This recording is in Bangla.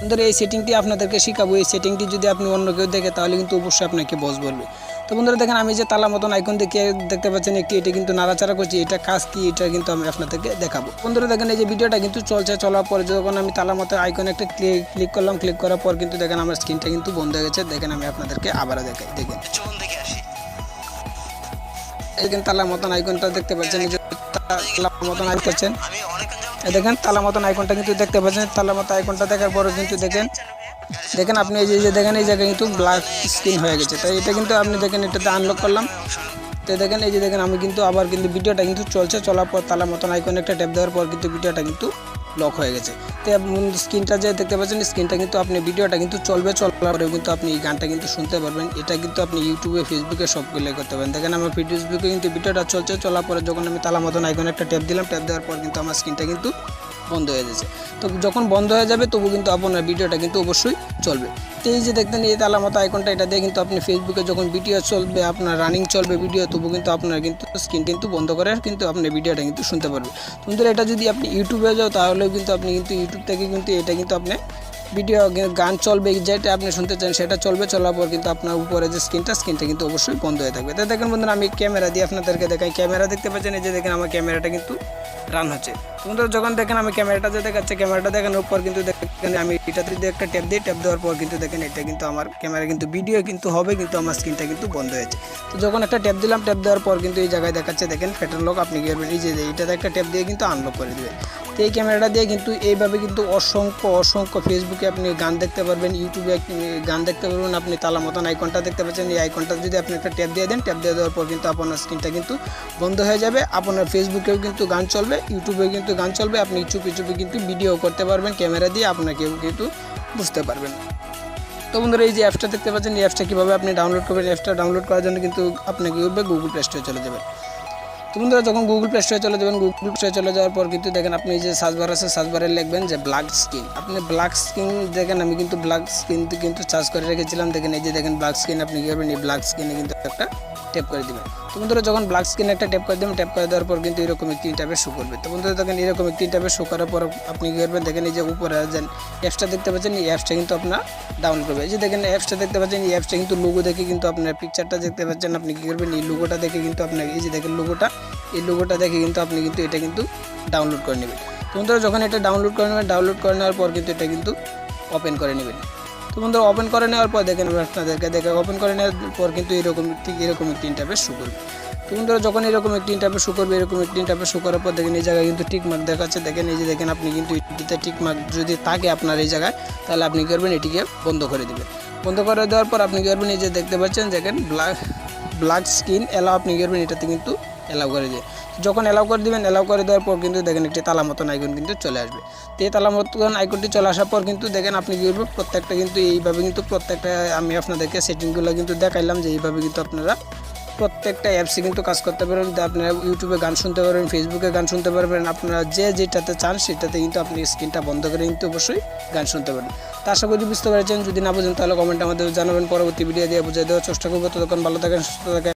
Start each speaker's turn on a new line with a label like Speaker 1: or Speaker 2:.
Speaker 1: বন্ধুরা এই সেটিংটি আপনাদেরকে শেখাবো এই সেটিংটি যদি আপনি অন্য কেউ দেখে তাহলে কিন্তু অবশ্যই আপনাকে বস বলবে। তো বন্ধুরা দেখেন আমি যে তালা মতন আইকন দেখে দেখতে পাচ্ছেন একটি এটা কিন্তু নাড়াচাড়া করছি এটা কাজ কি এটা কিন্তু আমি আপনাদেরকে দেখাবো। বন্ধুরা দেখেন এই যে ভিডিওটা কিন্তু চলছে চলার পরে যখন আমি তালা মতো আইকন একটা ক্লিক ক্লিক করলাম ক্লিক করার পর কিন্তু দেখেন আমার স্ক্রিনটা কিন্তু বন্ধ হয়ে গেছে। দেখেন আমি আপনাদেরকে আবারও দেখাই দেখেন। দেখেন তালা মতন আইকনটা দেখতে পাচ্ছেন তালা মতন আইকন করছেন। দেখেন, তালা মতন আইকনটা কিন্তু দেখতে পাচ্ছেন। তালা মতো আইকনটা দেখার পরে কিন্তু দেখেন দেখেন আপনি এই যে দেখেন, এই জায়গায় কিন্তু ব্ল্যাক স্ক্রিন হয়ে গেছে। তাই এটা কিন্তু আপনি দেখেন, এটাতে আনলক করলাম। তো দেখেন, এই যে দেখেন, আমি কিন্তু আবার কিন্তু ভিডিওটা কিন্তু চলছে। চলার পর তালা মতন আইকন একটা ট্যাপ দেওয়ার পর কিন্তু ভিডিওটা কিন্তু লক হয়ে গেছে। তো স্ক্রিনটা যে দেখতে পাচ্ছেন, স্ক্রিনটা কিন্তু আপনি ভিডিওটা কিন্তু চলবে, চলার পরেও কিন্তু আপনি এই গানটা কিন্তু শুনতে পারবেন। এটা কিন্তু আপনি ইউটিউবে ফেসবুকে সবগুলো করতে পারেন দেখেন আমার ফেসবুকে কিন্তু ভিডিওটা চলছে, চলার পরে যখন আমি তালা মতন আইকন একটা ট্যাপ দিলাম ট্যাপ দেওয়ার পর কিন্তু আমার স্ক্রিনটা কিন্তু বন্ধ হয়ে যাচ্ছে। তো যখন বন্ধ হয়ে যাবে, তবু কিন্তু আপনার ভিডিওটা কিন্তু অবশ্যই চলবে। তো এই যে দেখতেন, এই তালা মতো আইকনটা, এটা দিয়ে কিন্তু আপনি ফেসবুকে যখন ভিডিও চলবে, আপনার রানিং চলবে ভিডিও তবু কিন্তু আপনার কিন্তু স্ক্রিন কিন্তু বন্ধ করে কিন্তু আপনি ভিডিওটা কিন্তু শুনতে পারবে কিন্তু এটা যদি আপনি ইউটিউবে যাও, তাহলেও কিন্তু আপনি কিন্তু ইউটিউব থেকে কিন্তু এটা কিন্তু আপনি ভিডিও গান চলবে, যেটা আপনি শুনতে চান সেটা চলবে, চলার পর কিন্তু আপনার উপরে যে স্ক্রিনটা স্ক্রিনটা কিন্তু অবশ্যই বন্ধ হয়ে থাকবে। তো দেখেন বন্ধুরা, আমি ক্যামেরা দিয়ে আপনাদেরকে দেখাই। ক্যামেরা দেখতে পাচ্ছেন, এই যে দেখেন, আমার ক্যামেরাটা কিন্তু রান হচ্ছে। কিন্তু যখন দেখেন আমি ক্যামেরাটা যে দেখাচ্ছে, ক্যামেরাটা দেখানোর পর কিন্তু দেখেন আমি এটাতে যদি একটা ট্যাপ দিই ট্যাপ দেওয়ার পর কিন্তু দেখেন এটা কিন্তু আমার ক্যামেরা কিন্তু ভিডিও কিন্তু হবে, কিন্তু আমার স্ক্রিনটা কিন্তু বন্ধ হয়েছে। তো যখন একটা ট্যাপ দিলাম ট্যাপ দেওয়ার পর কিন্তু এই জায়গায় দেখাচ্ছে, দেখেন ফেটার লক আপনি গিয়ে এটাতে একটা ট্যাপ দিয়ে কিন্তু আনলক করে দেবে। তো এই ক্যামেরাটা দিয়ে কিন্তু এইভাবে কিন্তু অসংখ্য অসংখ্য ফেসবুকে আপনি গান দেখতে পারবেন ইউটিউবে গান দেখতে পারবেন, আপনি তালা মতন আইকনটা দেখতে পাচ্ছেন। এই আইকনটা যদি আপনি একটা ট্যাপ দিয়ে দেন ট্যাপ দিয়ে দেওয়ার পর কিন্তু আপনার স্ক্রিনটা কিন্তু বন্ধ হয়ে যাবে। আপনার ফেসবুকেও কিন্তু গান চলবে ইউটিউবেও কিন্তু গান চলবে। আপনি চুপি চুপি কিন্তু ভিডিও করতে পারবেন ক্যামেরা দিয়ে আপনাকেও কিন্তু বুঝতে পারবেন। তো বন্ধুরা, এই যে অ্যাপসটা দেখতে পাচ্ছেন, এই অ্যাপসটা কীভাবে আপনি ডাউনলোড করবেন? অ্যাপসটা ডাউনলোড করার জন্য কিন্তু আপনাকে করবে গুগল প্লে স্টোরে চলে যাবেন। বন্ধুরা, যখন গুগল প্লে স্টোরে চলে যাবেন গুগল প্লে চলে যাওয়ার পর কিন্তু দেখেন আপনি যে সার্চবার আছে সার্চবারে লিখবেন যে ব্ল্যাক স্ক্রিন আপনি ব্ল্যাক স্ক্রিন দেখেন, আমি কিন্তু ব্ল্যাক স্ক্রিন কিন্তু চার্জ করে রেখেছিলাম। দেখেন এই যে দেখেন ব্ল্যাক স্ক্রিন আপনি কী করবেন এই ব্ল্যাক স্ক্রিনে কিন্তু একটা ট্যাপ করে দিবেন। তো বন্ধুরা, যখন ব্ল্যাক স্ক্রিন একটা ট্যাপ করে দেবেন ট্যাপ করে দেওয়ার পর কিন্তু এরকম একটি ট্যাপে শো করবে। তো বন্ধুরা, দেখেন এরকম একটি ট্যাপে শো করার পর আপনি কী করবেন? দেখেন এই যে উপরে যে অ্যাপসটা দেখতে পাচ্ছেন, এই অ্যাপসটা কিন্তু আপনার ডাউনলোড করবে। এই যে দেখেন অ্যাপসটা দেখতে পাচ্ছেন, এই অ্যাপসটা কিন্তু লোগো দেখে কিন্তু আপনার পিকচারটা দেখতে পাচ্ছেন। আপনি কী করবেন? এই লোগোটা দেখে কিন্তু আপনার, এই যে দেখেন লোগোটা এই লোগোটা দেখে কিন্তু আপনি কিন্তু এটা কিন্তু ডাউনলোড করে নেবেন। তো বন্ধুরা, যখন এটা ডাউনলোড করে নেবেন ডাউনলোড করে নেওয়ার পর কিন্তু এটা কিন্তু ওপেন করে নেবেন। তো বন্ধুরা ওপেন করে নেওয়ার পর দেখেন আপনাদেরকে দেখে ওপেন করে নেওয়ার পর কিন্তু এরকম ঠিক এরকম একটি ইন্টারফেস শু করবে। তো বন্ধুরা, যখন এরকম একটি ইন্টারফেস শু করবে, এরকম একটি ইন্টারফেস শু করার পর দেখেন, এই জায়গায় কিন্তু টিক মার্ক দেখাচ্ছে। দেখেন, এই যে দেখেন, আপনি কিন্তু এটিতে টিক মার্ক যদি থাকে আপনার এই জায়গায়, তাহলে আপনি কী করবেন, এটিকে বন্ধ করে দেবেন। বন্ধ করে দেওয়ার পর আপনি কী করবেন, এই যে দেখতে পাচ্ছেন, দেখেন ব্ল্যাক ব্ল্যাক স্ক্রিন এলাও আপনি কী করবেন, এটাতে কিন্তু এলাও করে দিয়ে। যখন এলাও করে দিবেন এলাও করে দেওয়ার পর কিন্তু দেখেন একটি তালা মতন আইকন কিন্তু চলে আসবে। তো এই তালা মতন আইকনটি চলে আসার পর কিন্তু দেখেন আপনি কী করবেন, প্রত্যেকটা কিন্তু এইভাবে কিন্তু প্রত্যেকটা, আমি আপনাদেরকে সেটিংগুলো কিন্তু দেখাইলাম যে এইভাবে কিন্তু আপনারা প্রত্যেকটা অ্যাপসে কিন্তু কাজ করতে পারবেন। আপনারা ইউটিউবে গান শুনতে পারবেন ফেসবুকে গান শুনতে পারবেন, আপনারা যে যেটাতে চান সেটাতে কিন্তু আপনি স্ক্রিনটা বন্ধ করে কিন্তু অবশ্যই গান শুনতে পারবেন। তা আশা করি বুঝতে পারছেন। যদি না বোঝেন তাহলে কমেন্ট আমাদের জানাবেন। পরবর্তী ভিডিও দিয়ে বুঝিয়ে দেওয়ার চেষ্টা করব। ততক্ষণ ভালো থাকেন, সুস্থ থাকেন।